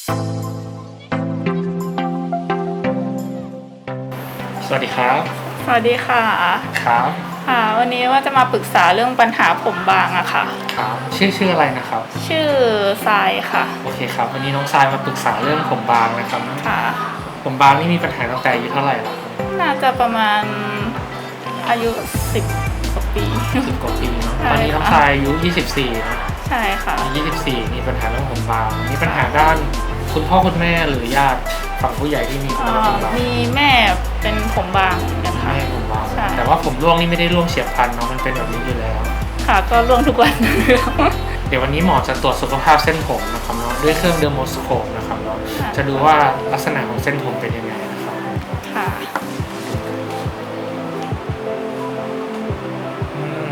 สวัสดีครับ สวัสดีค่ะ ครับ ค่ะ วันนี้ว่าจะมาปรึกษาเรื่องปัญหาผมบางอะค่ะ ครับ ชื่อชื่ออะไรนะครับ ชื่อทรายค่ะ โอเคครับ วันนี้น้องทรายมาปรึกษาเรื่องผมบางนะครับ ค่ะ ผมบางนี่มีปัญหาตั้งแต่อายุเท่าไหร่แล้วครับน่าจะประมาณอายุสิบกว่าปี สิบกว่าปีเนอะใช่ตอนนี้น้องค่ะทรายอายุ 24นะใช่ค่ะ อายุ24มีปัญหาเรื่องผมบาง มีปัญหาด้าน คุณพ่อคุณแม่หรือญาติฝั่งผู้ใหญ่ที่มีปัญเอ่หาผอมบางมีแม่เป็นผมบางนะแม่คะผมบางใช่ แต่ว่าผมร่วงนี่ไม่ได้ร่วงเฉียบพลันเนาะมันเป็นแบบนี้อยู่แล้ว ค่ะก็ร่วงทุกวัน เดี๋ยววันนี้หมอจะตรวจสุขภาพเส้นผมนะครับเนาะด้วยเครื่องเดอร์โมสโคปนะครับเนาะค่ะ จะดูว่าลักษณะของเส้นผมเป็นยังไงนะครับค่ะ อืม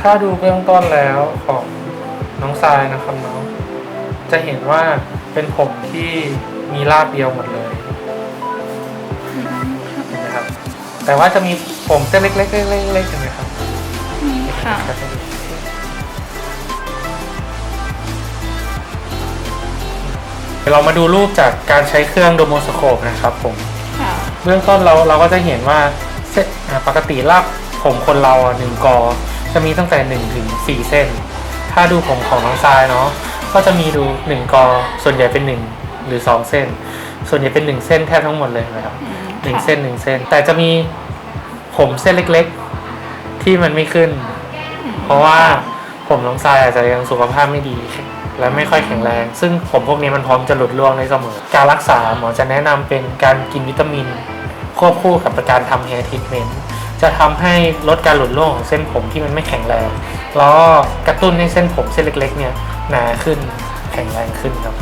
ถ้าดูเบื้องต้นแล้วของน้องทรายนะครับน้องจะเห็นว่า เป็นผมที่มีรากเดียวหมดเลยเห็นไหมครับ แต่ว่าจะมีผมเส้นเล็กๆเล็กๆเล็กๆเห็นไหมครับค่ะเดี๋ยวเรามาดูรูปจากการใช้เครื่องโดโมสโคปนะครับผม ค่ะ เบื้องต้นเราเราก็จะเห็นว่าเส้นอ่าปกติรากผมคนเราอะหนึ่งกอ จะมีตั้งแต่หนึ่งถึงสี่เส้น ถ้าดูผมของน้องทรายเนาะ ก็จะมีดูหนึ่งกอส่วนใหญ่เป็นหนึ่งหรือสองเส้น ส่วนใหญ่เป็นหนึ่งเส้นแทบทั้งหมดเลยนะครับอืมหนึ่งค่ะเส้นหนึ่งเส้น แต่จะมีผมเส้นเล็กๆ ที่มันไม่ขึ้น เพราะว่าผมน้องทรายอาจจะยังสุขภาพไม่ดี และไม่ค่อยแข็งแรง ซึ่งผมพวกนี้มันพร้อมจะหลุดร่วงได้เสมอ การรักษาหมอจะแนะนำเป็นการกินวิตามิน ควบคู่กับการทำแฮร์ทรีทเมนต์ จะทำให้ลดการหลุดร่วงของเส้นผมที่มันไม่แข็งแรงแล้วกระตุ้นให้เส้นผมเส้นเล็กๆเนี่ยหนาขึ้นแข็งแรงขึ้นครับ